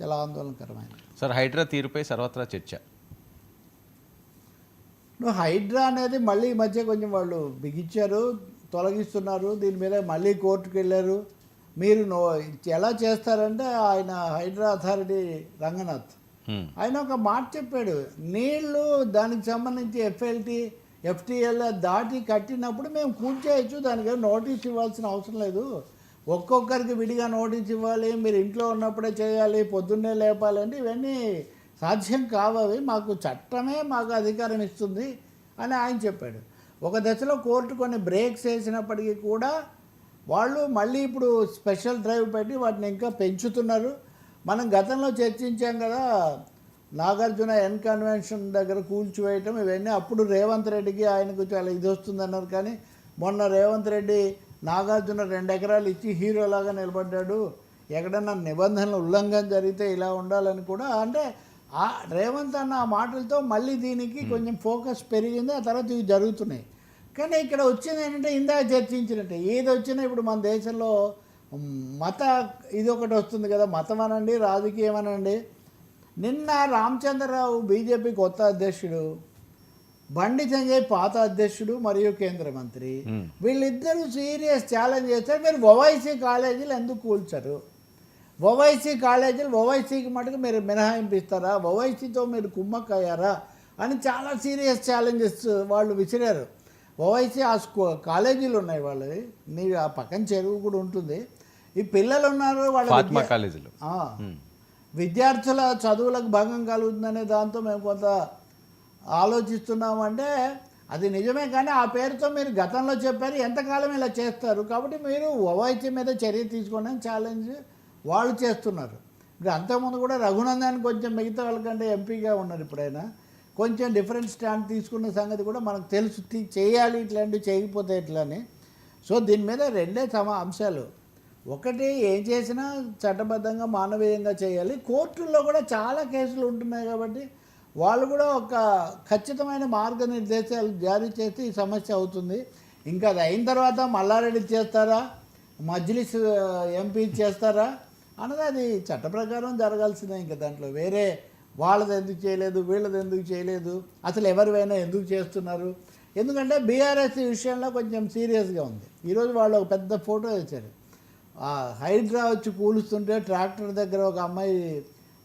చాలా ఆందోళనకరమైన. సార్ హైడ్రా తీరుపై సర్వత్రా చర్చ. నువ్వు హైడ్రా అనేది మళ్ళీ ఈ మధ్య కొంచెం వాళ్ళు బిగించారు తొలగిస్తున్నారు దీని మీద మళ్ళీ కోర్టుకు వెళ్ళారు మీరు నో ఎలా చేస్తారంటే ఆయన హైడ్రా అథారిటీ రంగనాథ్. ఆయన ఒక మాట చెప్పాడు నీళ్ళు దానికి సంబంధించి ఎఫ్ఎల్టీ ఎఫ్టీఎల్ దాటి కట్టినప్పుడు మేము కూల్చేయచ్చు దానికి నోటీస్ ఇవ్వాల్సిన అవసరం లేదు. ఒక్కొక్కరికి విడిగా నోటీస్ ఇవ్వాలి మీరు ఇంట్లో ఉన్నప్పుడే చేయాలి పొద్దున్నే లేపాలి అంటే ఇవన్నీ సాధ్యం కావవి. మాకు చట్టమే మాకు అధికారం ఇస్తుంది అని ఆయన చెప్పాడు. ఒక దశలో కోర్టు కొన్ని బ్రేక్స్ వేసినప్పటికీ కూడా వాళ్ళు మళ్ళీ ఇప్పుడు స్పెషల్ డ్రైవ్ పెట్టి వాటిని ఇంకా పెంచుతున్నారు. మనం గతంలో చర్చించాం కదా నాగార్జున ఎన్ కన్వెన్షన్ దగ్గర కూల్చివేయటం ఇవన్నీ అప్పుడు రేవంత్ రెడ్డికి ఆయనకు చాలా ఇది వస్తుందన్నారు. కానీ మొన్న రేవంత్ రెడ్డి నాగార్జున రెండు ఎకరాలు ఇచ్చి హీరోలాగా నిలబడ్డాడు. ఎక్కడన్నా నిబంధనల ఉల్లంఘన జరిగితే ఇలా ఉండాలని కూడా అంటే ఆ రేవంత్ అన్న ఆ మాటలతో మళ్ళీ దీనికి కొంచెం ఫోకస్ పెరిగింది. ఆ తర్వాత ఇవి జరుగుతున్నాయి. కానీ ఇక్కడ వచ్చింది ఏంటంటే ఇందాక చర్చించినట్టే. ఏది వచ్చినా ఇప్పుడు మన దేశంలో మత ఇది ఒకటి వస్తుంది కదా మతం అనండి రాజకీయం అనండి నిన్న రామచంద్రరావు బీజేపీ కొత్త అధ్యక్షుడు బండి సంజయ్ పాత అధ్యక్షుడు మరియు కేంద్ర మంత్రి. వీళ్ళిద్దరూ సీరియస్ ఛాలెంజ్ చేస్తారు. మీరు ఓవైసీ కాలేజీలు ఎందుకు కూల్చరు? ఓవైసీ కాలేజీలు ఓవైసీకి మటుకు మీరు మినహాయింపు ఇస్తారా ఓవైసీతో మీరు కుమ్మక్కయ్యారా? అని చాలా సీరియస్ ఛాలెంజెస్ వాళ్ళు విసిరారు. ఓవైసీ ఆ స్కూ కాలేజీలు ఉన్నాయి వాళ్ళవి. నీ ఆ పక్కన చెరువు కూడా ఉంటుంది. ఈ పిల్లలు ఉన్నారు వాళ్ళ కాలేజీలో. విద్యార్థుల చదువులకు భంగం కలుగుతుందనే దాంతో మేము కొంత ఆలోచిస్తున్నామంటే అది నిజమే కానీ ఆ పేరుతో మీరు గతంలో చెప్పారు ఎంతకాలం ఇలా చేస్తారు? కాబట్టి మీరు ఓవైసీ మీద చర్య తీసుకోండి ఛాలెంజ్ వాళ్ళు చేస్తున్నారు. ఇప్పుడు అంతకుముందు కూడా రఘునందన్ కొంచెం మిగతా వాళ్ళకంటే ఎంపీగా ఉన్నారు ఇప్పుడైనా. కొంచెం డిఫరెంట్ స్టాండ్ తీసుకున్న సంగతి కూడా మనకు తెలుసు చేయాలి ఇట్లాంటివి చేయకపోతే ఇట్లా అని సో దీని మీద రెండే సమ అంశాలు. ఒకటి ఏం చేసినా చట్టబద్ధంగా మానవీయంగా చేయాలి. కోర్టుల్లో కూడా చాలా కేసులు ఉంటున్నాయి కాబట్టి వాళ్ళు కూడా ఒక ఖచ్చితమైన మార్గనిర్దేశాలు జారీ చేస్తే ఈ సమస్య అవుతుంది. ఇంకా అది అయిన తర్వాత మల్లారెడ్డి చేస్తారా? మజ్లిస్ ఎంపీ చేస్తారా? అన్నది అది చట్ట ప్రకారం జరగాల్సిందే ఇంకా దాంట్లో. వేరే వాళ్ళది ఎందుకు చేయలేదు వీళ్ళది ఎందుకు చేయలేదు అసలు ఎవరివైనా ఎందుకు చేస్తున్నారు? ఎందుకంటే బీఆర్ఎస్ విషయంలో కొంచెం సీరియస్గా ఉంది. ఈరోజు వాళ్ళు ఒక పెద్ద ఫోటో వేశారు. హైడ్రా వచ్చి కూలుస్తుంటే ట్రాక్టర్ దగ్గర ఒక అమ్మాయి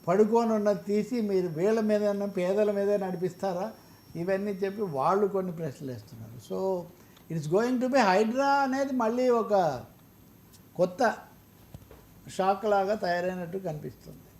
పడుకొని ఉన్నది తీసి మీరు వీళ్ళ మీద పేదల మీద నడిపిస్తారా? ఇవన్నీ చెప్పి వాళ్ళు కొన్ని ప్రశ్నలు వేస్తున్నారు. So it's going to be Hydraa అనేది మళ్ళీ ఒక కొత్త షాక్ లాగా తయారైనట్టు కనిపిస్తుంది.